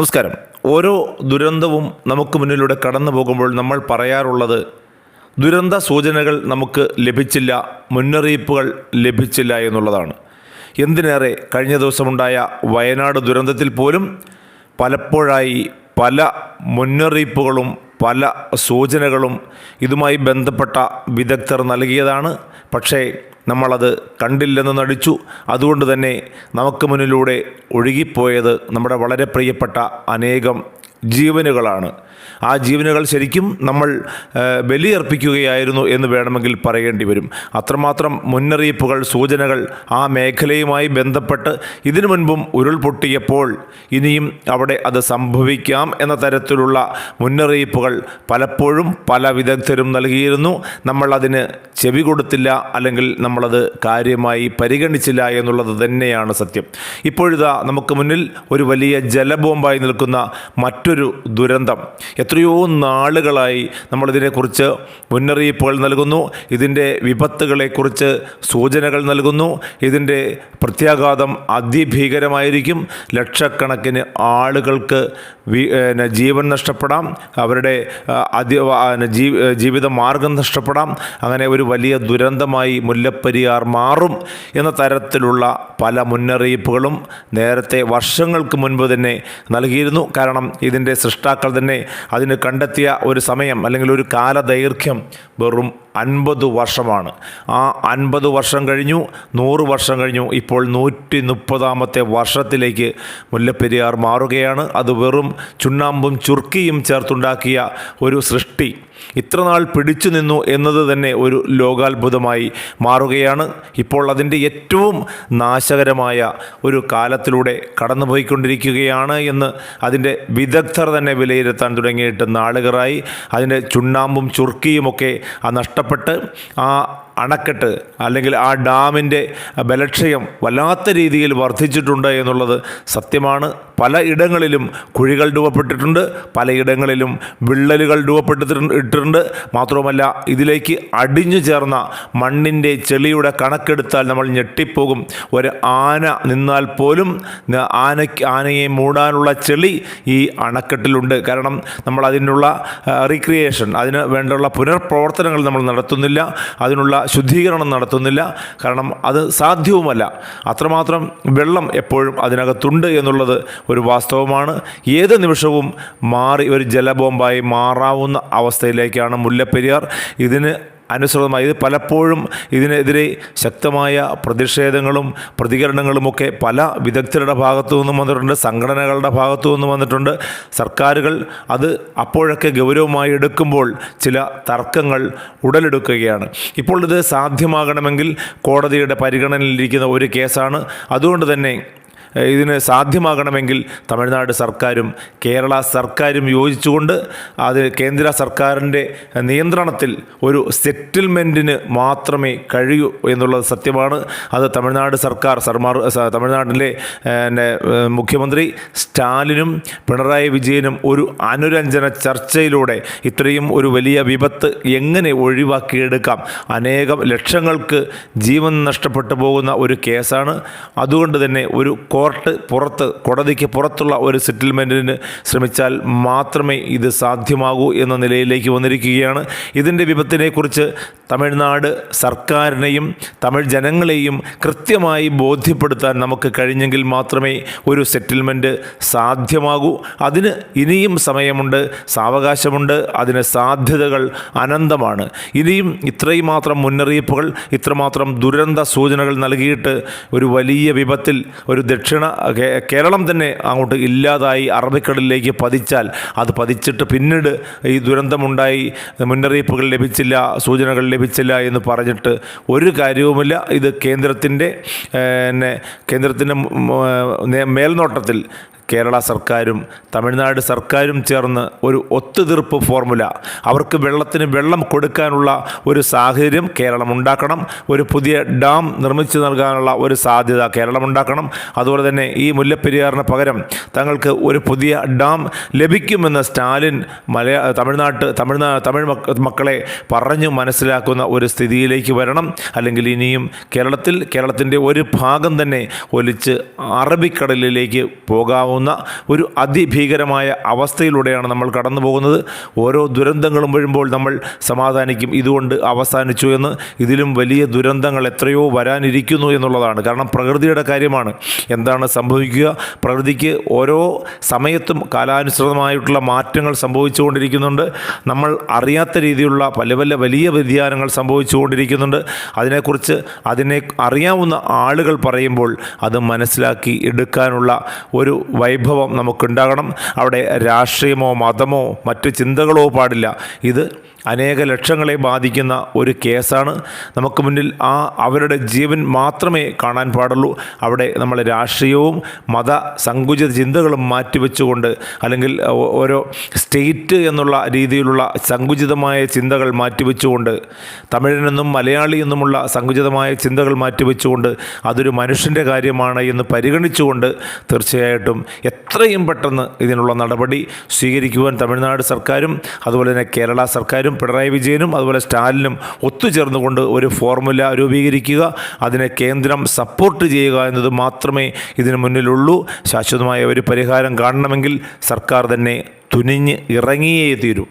നമസ്കാരം. ഓരോ ദുരന്തവും നമുക്ക് മുന്നിലൂടെ കടന്നു പോകുമ്പോൾ നമ്മൾ പറയാറുള്ളത് ദുരന്ത സൂചനകൾ നമുക്ക് ലഭിച്ചില്ല മുന്നറിയിപ്പുകൾ ലഭിച്ചില്ല എന്നുള്ളതാണ്. എന്തിനേറെ കഴിഞ്ഞ ദിവസമുണ്ടായ വയനാട് ദുരന്തത്തിൽ പോലും പലപ്പോഴായി പല മുന്നറിയിപ്പുകളും പല സൂചനകളും ഇതുമായി ബന്ധപ്പെട്ട വിദഗ്ധർ നൽകിയതാണ്. പക്ഷേ നമ്മളത് കണ്ടില്ലെന്ന് നടിച്ചു. അതുകൊണ്ട് തന്നെ നമുക്ക് മുന്നിലൂടെ ഒഴുകിപ്പോയത് നമ്മുടെ വളരെ പ്രിയപ്പെട്ട അനേകം ജീവനുകളാണ്. ആ ജീവനുകൾ ശരിക്കും നമ്മൾ ബലിയർപ്പിക്കുകയായിരുന്നു എന്ന് വേണമെങ്കിൽ പറയേണ്ടി വരും. അത്രമാത്രം മുന്നറിയിപ്പുകൾ സൂചനകൾ ആ മേഖലയുമായി ബന്ധപ്പെട്ട് ഇതിനു മുൻപും ഉരുൾപൊട്ടിയപ്പോൾ ഇനിയും അവിടെ അത് സംഭവിക്കാം എന്ന തരത്തിലുള്ള മുന്നറിയിപ്പുകൾ പലപ്പോഴും പല വിദഗ്ധരും നൽകിയിരുന്നു. നമ്മൾ അതിന് ചെവി കൊടുത്തില്ല അല്ലെങ്കിൽ നമ്മളത് കാര്യമായി പരിഗണിച്ചില്ല എന്നുള്ളത് തന്നെയാണ് സത്യം. ഇപ്പോഴിതാ നമുക്ക് മുന്നിൽ ഒരു വലിയ ജലബോംബായി നിൽക്കുന്ന മറ്റൊരു ദുരന്തം. എത്രയോ നാളുകളായി നമ്മളിതിനെക്കുറിച്ച് മുന്നറിയിപ്പുകൾ നൽകുന്നു. ഇതിന്റെ വിപത്തുകളെക്കുറിച്ച് സൂചനകൾ നൽകുന്നു. ഇതിന്റെ പ്രത്യാഘാതം അതിഭീകരമായിരിക്കും. ലക്ഷക്കണക്കിന് ആളുകൾക്ക് ജീവൻ നഷ്ടപ്പെടാം. അവരുടെ അതി ജീവിത മാർഗം നഷ്ടപ്പെടാം. അങ്ങനെ ഒരു വലിയ ദുരന്തമായി മുല്ലപ്പെരിയാർ മാറും എന്ന തരത്തിലുള്ള പല മുന്നറിയിപ്പുകളും നേരത്തെ വർഷങ്ങൾക്ക് മുൻപ് തന്നെ നൽകിയിരുന്നു. കാരണം ഇതിന്റെ സൃഷ്ടാക്കൾ തന്നെ അതിന് കണ്ടെത്തിയ ഒരു സമയം അല്ലെങ്കിൽ ഒരു കാലദൈർഘ്യം വെറും അൻപത് വർഷമാണ്. ആ അൻപത് വർഷം കഴിഞ്ഞു നൂറ് വർഷം കഴിഞ്ഞു. ഇപ്പോൾ നൂറ്റി മുപ്പതാമത്തെ വർഷത്തിലേക്ക് മുല്ലപ്പെരിയാർ മാറുകയാണ്. അത് വെറും ചുണ്ണാമ്പും ചുർക്കിയും ചേർത്തുണ്ടാക്കിയ ഒരു സൃഷ്ടി. ഇത്രനാൾ പിടിച്ചു നിന്നു എന്നത് തന്നെ ഒരു ലോകാത്ഭുതമായി മാറുകയാണ്. ഇപ്പോൾ അതിന്റെ ഏറ്റവും നാശകരമായ ഒരു കാലത്തിലൂടെ കടന്നുപോയിക്കൊണ്ടിരിക്കുകയാണ് എന്ന് അതിന്റെ വിദഗ്ധർ തന്നെ വിലയിരുത്താൻ തുടങ്ങിയിട്ട് നാളുകളായി അതിന്റെ ചുണ്ണാമ്പും ചുർക്കിയുമൊക്കെ ആ നഷ്ടപ്പെട്ട് ആ അണക്കെട്ട് അല്ലെങ്കിൽ ആ ഡാമിന്റെ ബലക്ഷയം വല്ലാത്ത രീതിയിൽ വർദ്ധിച്ചിട്ടുണ്ട് എന്നുള്ളത് സത്യമാണ്. പല ഇടങ്ങളിലും കുഴികൾ രൂപപ്പെട്ടിട്ടുണ്ട് പലയിടങ്ങളിലും വിള്ളലുകൾ രൂപപ്പെട്ടിട്ടുണ്ട് മാത്രവുമല്ല ഇതിലേക്ക് അടിഞ്ഞു ചേർന്ന മണ്ണിന്റെ ചെളിയുടെ കണക്കെടുത്താൽ നമ്മൾ ഞെട്ടിപ്പോകും. ഒരു ആന നിന്നാൽ പോലും ആന ആനയ്ക്ക് ആനയെ മൂടാനുള്ള ചെളി ഈ അണക്കെട്ടിലുണ്ട്. കാരണം നമ്മൾ അതിനുള്ള റീക്രിയേഷൻ അതിന് വേണ്ടുള്ള പുനർപ്രവർത്തനങ്ങൾ നമ്മൾ നടത്തുന്നില്ല. അതിനുള്ള ശുദ്ധീകരണം നടത്തുന്നില്ല. കാരണം അത് സാധ്യവുമല്ല. അത്രമാത്രം വെള്ളം എപ്പോഴും അതിനകത്തുണ്ട് എന്നുള്ളത് ഒരു വാസ്തവമാണ്. ഏത് നിമിഷവും മാറി ഒരു ജലബോംബായി മാറാവുന്ന അവസ്ഥയിലേക്കാണ് മുല്ലപ്പെരിയാർ. ഇതിന് അനുസൃതമായി. ഇത് പലപ്പോഴും ഇതിനെതിരെ ശക്തമായ പ്രതിഷേധങ്ങളും പ്രതികരണങ്ങളുമൊക്കെ പല വിദഗ്ധരുടെ ഭാഗത്തു നിന്നും വന്നിട്ടുണ്ട് സംഘടനകളുടെ ഭാഗത്തു നിന്നും വന്നിട്ടുണ്ട്. സർക്കാരുകൾ അത് അപ്പോഴൊക്കെ ഗൗരവമായി എടുക്കുമ്പോൾ ചില തർക്കങ്ങൾ ഉടലെടുക്കുകയാണ്. ഇപ്പോൾ ഇത് സാധ്യമാകണമെങ്കിൽ കോടതിയുടെ പരിഗണനയിലിരിക്കുന്ന ഒരു കേസാണ്. അതുകൊണ്ട് തന്നെ ഇതിന് സാധ്യമാകണമെങ്കിൽ തമിഴ്നാട് സർക്കാരും കേരള സർക്കാരും യോജിച്ചുകൊണ്ട് അത് കേന്ദ്ര സർക്കാരിന്റെ നിയന്ത്രണത്തിൽ ഒരു സെറ്റിൽമെന്റിന് മാത്രമേ കഴിയൂ എന്നുള്ളത് സത്യമാണ്. അത് തമിഴ്നാട് സർക്കാർ സർമാർ തമിഴ്നാട്ടിലെ മുഖ്യമന്ത്രി സ്റ്റാലിനും പിണറായി വിജയനും ഒരു അനുരഞ്ജന ചർച്ചയിലൂടെ ഇത്രയും ഒരു വലിയ വിപത്ത് എങ്ങനെ ഒഴിവാക്കിയെടുക്കാം? അനേകം ലക്ഷങ്ങൾക്ക് ജീവൻ നഷ്ടപ്പെട്ടു പോകുന്ന ഒരു കേസാണ്. അതുകൊണ്ട് തന്നെ ഒരു കോർട്ട് പുറത്ത് കോടതിക്ക് പുറത്തുള്ള ഒരു സെറ്റിൽമെന്റിന് ശ്രമിച്ചാൽ മാത്രമേ ഇത് സാധ്യമാകൂ എന്ന നിലയിലേക്ക് വന്നിരിക്കുകയാണ്. ഇതിന്റെ വിപത്തിനെക്കുറിച്ച് തമിഴ്നാട് സർക്കാരിനെയും തമിഴ് ജനങ്ങളെയും കൃത്യമായി ബോധ്യപ്പെടുത്താൻ നമുക്ക് കഴിഞ്ഞെങ്കിൽ മാത്രമേ ഒരു സെറ്റിൽമെന്റ് സാധ്യമാകൂ. അതിന് ഇനിയും സമയമുണ്ട് സാവകാശമുണ്ട് അതിന് സാധ്യതകൾ അനന്തമാണ്. ഇനിയും ഇത്രയും മാത്രം മുന്നറിയിപ്പുകൾ ഇത്രമാത്രം ദുരന്ത സൂചനകൾ നൽകിയിട്ട് ഒരു വലിയ വിപത്തിൽ ഒരു ദക്ഷിണ കേ- കേരളം തന്നെ അങ്ങോട്ട് ഇല്ലാതായി അറബിക്കടലിലേക്ക് പതിച്ചാൽ അത് പതിച്ചിട്ട് പിന്നീട് ഈ ദുരന്തമുണ്ടായി മുന്നറിയിപ്പുകൾ ലഭിച്ചില്ല സൂചനകൾ ലഭിച്ചില്ല എന്ന് പറഞ്ഞിട്ട് ഒരു കാര്യവുമില്ല. ഇത് കേന്ദ്രത്തിന്റെ പിന്നെ കേന്ദ്രത്തിന്റെ മേൽനോട്ടത്തിൽ കേരള സർക്കാരും തമിഴ്നാട് സർക്കാരും ചേർന്ന് ഒരു ഒത്തുതീർപ്പ് ഫോർമുല. അവർക്ക് വെള്ളത്തിന് വെള്ളം കൊടുക്കാനുള്ള ഒരു സാഹചര്യം കേരളം ഉണ്ടാക്കണം. ഒരു പുതിയ ഡാം നിർമ്മിച്ചു നൽകാനുള്ള ഒരു സാധ്യത കേരളം ഉണ്ടാക്കണം. അതുപോലെ തന്നെ ഈ മുല്ലപ്പെരിയാറിന് പകരം തങ്ങൾക്ക് ഒരു പുതിയ ഡാം ലഭിക്കുമെന്ന് സ്റ്റാലിൻ മലയാ തമിഴ്നാട്ട് തമിഴ്നാ തമിഴ് മക്കളെ പറഞ്ഞു മനസ്സിലാക്കുന്ന ഒരു സ്ഥിതിയിലേക്ക് വരണം. അല്ലെങ്കിൽ ഇനിയും കേരളത്തിൽ കേരളത്തിന്റെ ഒരു ഭാഗം തന്നെ ഒലിച്ച് അറബിക്കടലിലേക്ക് പോകാവുന്ന തോന്നാവുന്ന ഒരു അതിഭീകരമായ അവസ്ഥയിലൂടെയാണ് നമ്മൾ കടന്നു പോകുന്നത്. ഓരോ ദുരന്തങ്ങളും വരുമ്പോൾ നമ്മൾ സമാധാനിക്കും. ഇതുകൊണ്ട് അവസാനിച്ചു എന്ന് ഇതിലും വലിയ ദുരന്തങ്ങൾ എത്രയോ വരാനിരിക്കുന്നു എന്നുള്ളതാണ്. കാരണം പ്രകൃതിയുടെ കാര്യമാണ്. എന്താണ് സംഭവിക്കുക? പ്രകൃതിക്ക് ഓരോ സമയത്തും കാലാനുസൃതമായിട്ടുള്ള മാറ്റങ്ങൾ സംഭവിച്ചുകൊണ്ടിരിക്കുന്നുണ്ട്. നമ്മൾ അറിയാത്ത രീതിയിലുള്ള പല പല വലിയ വ്യതിയാനങ്ങൾ സംഭവിച്ചുകൊണ്ടിരിക്കുന്നുണ്ട്. അതിനെക്കുറിച്ച് അതിനെ അറിയാവുന്ന ആളുകൾ പറയുമ്പോൾ അത് മനസ്സിലാക്കി എടുക്കാനുള്ള ഒരു വൈഭവം നമുക്കുണ്ടാകണം. അവിടെ രാഷ്ട്രീയമോ മതമോ മറ്റു ചിന്തകളോ പാടില്ല. ഇത് അനേക ലക്ഷങ്ങളെ ബാധിക്കുന്ന ഒരു കേസാണ്. നമുക്ക് മുന്നിൽ ആ അവരുടെ ജീവൻ മാത്രമേ കാണാൻ പാടുള്ളൂ. അവിടെ നമ്മൾ രാഷ്ട്രീയവും മത സങ്കുചിത ചിന്തകളും മാറ്റിവെച്ചുകൊണ്ട് അല്ലെങ്കിൽ ഓരോ സ്റ്റേറ്റ് എന്നുള്ള രീതിയിലുള്ള സങ്കുചിതമായ ചിന്തകൾ മാറ്റിവെച്ചുകൊണ്ട് തമിഴനെന്നും മലയാളി എന്നുമുള്ള സങ്കുചിതമായ ചിന്തകൾ മാറ്റിവെച്ചുകൊണ്ട് അതൊരു മനുഷ്യന്റെ കാര്യമാണ് എന്ന് പരിഗണിച്ചുകൊണ്ട് തീർച്ചയായിട്ടും എത്രയും പെട്ടെന്ന് ഇതിനുള്ള നടപടി സ്വീകരിക്കുവാൻ തമിഴ്നാട് സർക്കാരും അതുപോലെ തന്നെ കേരള സർക്കാരും പിണറായി വിജയനും അതുപോലെ സ്റ്റാലിനും ഒത്തുചേർന്നുകൊണ്ട് ഒരു ഫോർമുല രൂപീകരിക്കുക അതിനെ കേന്ദ്രം സപ്പോർട്ട് ചെയ്യുക എന്നത് മാത്രമേ ഇതിന് മുന്നിലുള്ളൂ. ശാശ്വതമായ ഒരു പരിഹാരം കാണണമെങ്കിൽ സർക്കാർ തന്നെ തുനിഞ്ഞ് ഇറങ്ങിയേ തീരൂ.